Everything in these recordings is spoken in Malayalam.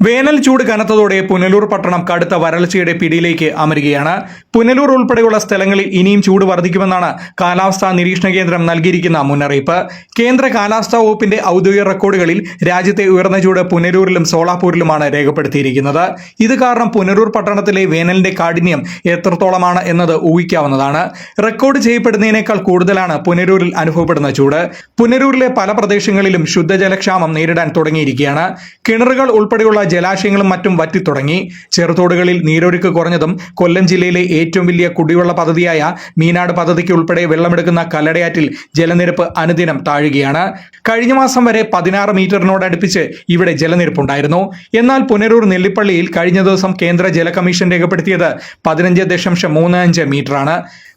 വേനൽ ചൂട് കനത്തതോടെ പുനലൂർ പട്ടണം കടുത്ത വരൾച്ചയുടെ പിടിയിലേക്ക് അമരുകയാണ് പുനലൂർ ഉൾപ്പെടെയുള്ള സ്ഥലങ്ങളിൽ ഇനിയും ചൂട് വർദ്ധിക്കുമെന്നാണ് കാലാവസ്ഥാ നിരീക്ഷണ കേന്ദ്രം നൽകിയിരിക്കുന്ന മുന്നറിയിപ്പ്. കേന്ദ്ര കാലാവസ്ഥാ വകുപ്പിന്റെ ഔദ്യോഗിക റെക്കോർഡുകളിൽ രാജ്യത്തെ ഉയർന്ന ചൂട് പുനലൂരിലും സോളാപൂരിലുമാണ് രേഖപ്പെടുത്തിയിരിക്കുന്നത്. ഇത് കാരണം പുനലൂർ പട്ടണത്തിലെ വേനലിന്റെ കാഠിന്യം എത്രത്തോളമാണ് എന്നത് ഊഹിക്കാവുന്നതാണ്. റെക്കോർഡ് ചെയ്യപ്പെടുന്നതിനേക്കാൾ കൂടുതലാണ് പുനലൂരിൽ അനുഭവപ്പെടുന്ന ചൂട്. പുനലൂരിലെ പല പ്രദേശങ്ങളിലും ശുദ്ധജലക്ഷാമം നേരിടാൻ തുടങ്ങിയിരിക്കുകയാണ്. കിണറുകൾ ഉൾപ്പെടെയുള്ള ജലാശയങ്ങളും മറ്റും വറ്റിത്തുടങ്ങി. ചെറുതോടുകളിൽ നീരൊഴുക്ക് കുറഞ്ഞതും കൊല്ലം ജില്ലയിലെ ഏറ്റവും വലിയ കുടിവെള്ള പദ്ധതിയായ മീനാട് പദ്ധതിക്ക് ഉൾപ്പെടെ വെള്ളമെടുക്കുന്ന കല്ലടയാറ്റിൽ ജലനിരപ്പ് അനുദിനം താഴുകയാണ്. കഴിഞ്ഞ മാസം വരെ പതിനാറ് മീറ്ററിനോടടുപ്പിച്ച് ഇവിടെ ജലനിരപ്പുണ്ടായിരുന്നു. എന്നാൽ പുനരൂർ നെല്ലിപ്പള്ളിയിൽ കഴിഞ്ഞ ദിവസം കേന്ദ്ര ജല കമ്മീഷൻ രേഖപ്പെടുത്തിയത് പതിനഞ്ച് ദശാംശം മൂന്ന് അഞ്ച് മീറ്ററാണ്.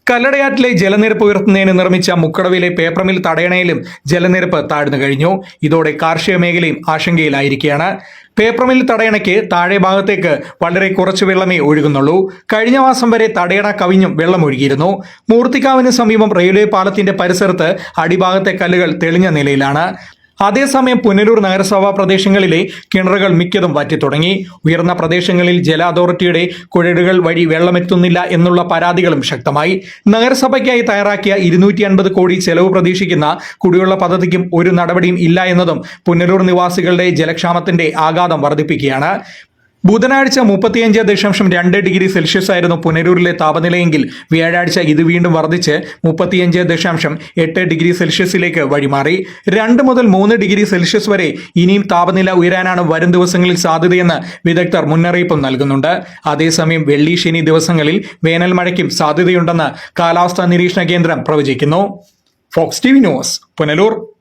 കല്ലടയാറ്റിലെ ജലനിരപ്പ് ഉയർത്തുന്നതിന് നിർമ്മിച്ച മുക്കടവിലെ പേപ്പർ മിൽ തടയണയിലും ജലനിരപ്പ് താഴ്ന്നു കഴിഞ്ഞു. ഇതോടെ കാർഷിക മേഖലയും ആശങ്കയിലായിരിക്കുകയാണ്. പേപ്പർ മിൽ തടയണയ്ക്ക് താഴെ ഭാഗത്തേക്ക് വളരെ കുറച്ച് വെള്ളമേ ഒഴുകുന്നുള്ളൂ. കഴിഞ്ഞ മാസം വരെ തടയണ കവിഞ്ഞും വെള്ളം ഒഴുകിയിരുന്നു. മൂർത്തിക്കാവിന് സമീപം റെയിൽവേ പാലത്തിന്റെ പരിസരത്ത് അടിഭാഗത്തെ കല്ലുകൾ തെളിഞ്ഞ നിലയിലാണ്. അതേസമയം പുനലൂർ നഗരസഭാ പ്രദേശങ്ങളിലെ കിണറുകൾ മിക്കതും വറ്റി തുടങ്ങി ഉയർന്ന പ്രദേശങ്ങളിൽ ജല അതോറിറ്റിയുടെ കുഴലുകൾ വഴി വെള്ളമെത്തുന്നില്ല എന്നുള്ള പരാതികളും ശക്തമായി. നഗരസഭയ്ക്കായി തയ്യാറാക്കിയ ഇരുന്നൂറ്റി അൻപത് കോടി ചെലവ് പ്രതീക്ഷിക്കുന്ന കുടിവെള്ള പദ്ധതിക്കും ഒരു നടപടിയും ഇല്ല എന്നതും പുനലൂർ നിവാസികളുടെ ജലക്ഷാമത്തിന്റെ ആഘാതം വർദ്ധിപ്പിക്കുകയാണ്. ബുധനാഴ്ച മുപ്പത്തിയഞ്ച് ദശാംശം രണ്ട് ഡിഗ്രി സെൽഷ്യസ് ആയിരുന്നു പുനരൂരിലെ താപനിലയെങ്കിൽ വ്യാഴാഴ്ച ഇത് വീണ്ടും വർദ്ധിച്ച് മുപ്പത്തിയഞ്ച് ദശാംശം എട്ട് ഡിഗ്രി സെൽഷ്യസിലേക്ക് വഴിമാറി. രണ്ട് മുതൽ മൂന്ന് ഡിഗ്രി സെൽഷ്യസ് വരെ ഇനിയും താപനില ഉയരാനാണ് വരും ദിവസങ്ങളിൽ സാധ്യതയെന്ന് വിദഗ്ധർ മുന്നറിയിപ്പ് നൽകുന്നുണ്ട്. അതേസമയം വെള്ളി ശനി ദിവസങ്ങളിൽ വേനൽ മഴയ്ക്കും സാധ്യതയുണ്ടെന്ന് കാലാവസ്ഥാ നിരീക്ഷണ കേന്ദ്രം പ്രവചിക്കുന്നു. Fox T V news Punalur.